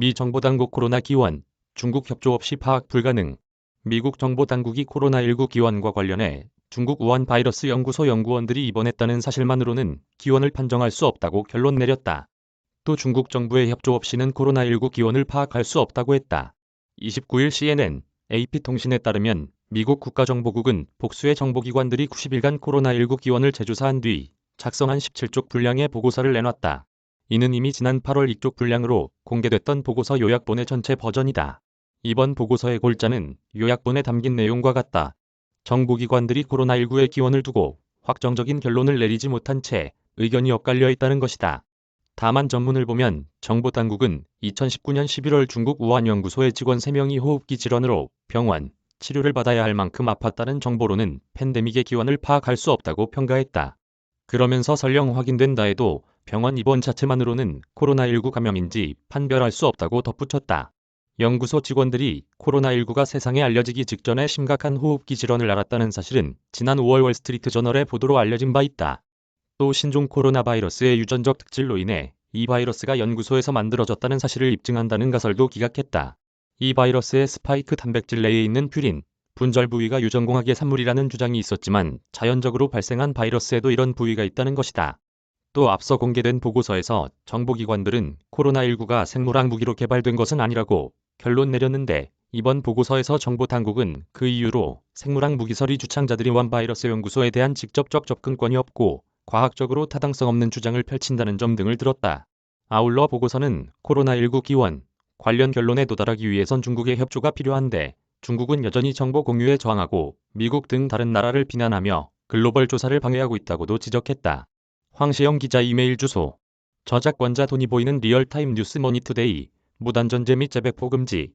미 정보당국 코로나 기원, 중국 협조 없이 파악 불가능. 미국 정보당국이 코로나19 기원과 관련해 중국 우한 바이러스 연구소 연구원들이 입원했다는 사실만으로는 기원을 판정할 수 없다고 결론 내렸다. 또 중국 정부의 협조 없이는 코로나19 기원을 파악할 수 없다고 했다. 29일 CNN, AP통신에 따르면 미국 국가정보국은 복수의 정보기관들이 90일간 코로나19 기원을 재조사한 뒤 작성한 17쪽 분량의 보고서를 내놨다. 이는 이미 지난 8월 이쪽 분량으로 공개됐던 보고서 요약본의 전체 버전이다. 이번 보고서의 골자는 요약본에 담긴 내용과 같다. 정보기관들이 코로나19의 기원을 두고 확정적인 결론을 내리지 못한 채 의견이 엇갈려 있다는 것이다. 다만 전문을 보면 정보 당국은 2019년 11월 중국 우한 연구소의 직원 3명이 호흡기 질환으로 병원, 치료를 받아야 할 만큼 아팠다는 정보로는 팬데믹의 기원을 파악할 수 없다고 평가했다. 그러면서 설령 확인된다 해도 병원 입원 자체만으로는 코로나19 감염인지 판별할 수 없다고 덧붙였다. 연구소 직원들이 코로나19가 세상에 알려지기 직전에 심각한 호흡기 질환을 앓았다는 사실은 지난 5월 월스트리트 저널의 보도로 알려진 바 있다. 또 신종 코로나 바이러스의 유전적 특질로 인해 이 바이러스가 연구소에서 만들어졌다는 사실을 입증한다는 가설도 기각했다. 이 바이러스의 스파이크 단백질 내에 있는 퓨린, 분절 부위가 유전공학의 산물이라는 주장이 있었지만 자연적으로 발생한 바이러스에도 이런 부위가 있다는 것이다. 또 앞서 공개된 보고서에서 정보기관들은 코로나19가 생물학 무기로 개발된 것은 아니라고 결론 내렸는데 이번 보고서에서 정보당국은 그 이유로 생물학 무기설이 주창자들이 완 바이러스 연구소에 대한 직접적 접근권이 없고 과학적으로 타당성 없는 주장을 펼친다는 점 등을 들었다. 아울러 보고서는 코로나19 기원 관련 결론에 도달하기 위해선 중국의 협조가 필요한데 중국은 여전히 정보 공유에 저항하고 미국 등 다른 나라를 비난하며 글로벌 조사를 방해하고 있다고도 지적했다. 황시영 기자 이메일 주소. 저작권자 돈이 보이는 리얼타임 뉴스 머니투데이 무단전제 및 재배포 금지